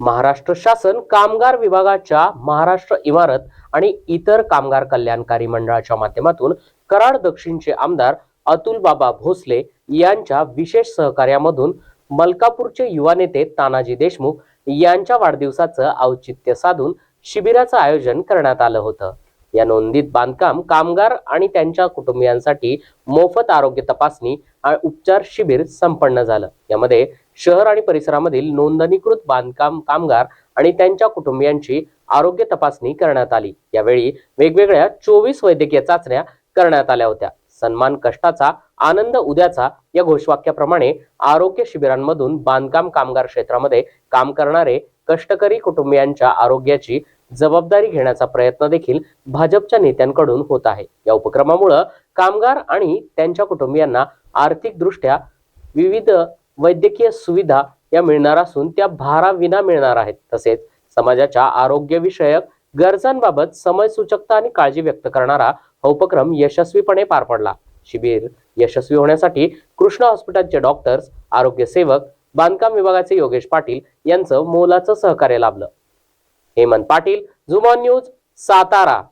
महाराष्ट्र शासन कामगार विभागाच्या महाराष्ट्र इमारत आणि इतर कामगार कल्याणकारी मंडळाच्या माध्यमातून कराड दक्षिणचे आमदार अतुल बाबा भोसले यांच्या विशेष सहकार्यामधून मलकापूरचे युवा नेते तानाजी देशमुख यांच्या वाढदिवसाचं औचित्य साधून शिबिराचं आयोजन करण्यात आलं होतं. या नोंदीत बांधकाम कामगार आणि त्यांच्या कुटुंबियांसाठी मोफत आरोग्य तपासणी आणि उपचार शिबिर संपन्न झालं. यामध्ये शहर आणि परिसरामधील नोंदणीकृत बांधकाम कामगार आणि त्यांच्या कुटुंबियांची आरोग्य तपासणी करण्यात आली. यावेळी वेगवेगळ्या चोवीस वैद्यकीय चाचण्या करण्यात आल्या होत्या. सन्मान कष्टाचा आनंद उद्याचा या घोषवाक्याप्रमाणे आरोग्य शिबिरांमधून बांधकाम कामगार क्षेत्रामध्ये काम करणारे कष्टकरी कुटुंबियांच्या आरोग्याची जबाबदारी घेण्याचा प्रयत्न देखील भाजपच्या नेत्यांकडून होत आहे. या उपक्रमामुळं कामगार आणि त्यांच्या कुटुंबियांना आर्थिकदृष्ट्या विविध वैद्यकीय सुविधा या मिळणार असून त्या भाराविना मिळणार आहेत. तसेच समाजाच्या आरोग्यविषयक गरजांबाबत समयसूचकता आणि काळजी व्यक्त करणारा हा उपक्रम यशस्वीपणे पार पडला. शिबिर यशस्वी होण्यासाठी कृष्णा हॉस्पिटलचे डॉक्टर्स आरोग्य सेवक बांधकाम विभागाचे योगेश पाटील यांचं मोलाचं सहकार्य लाभलं. हेमंत पाटील झुमॉन न्यूज सातारा.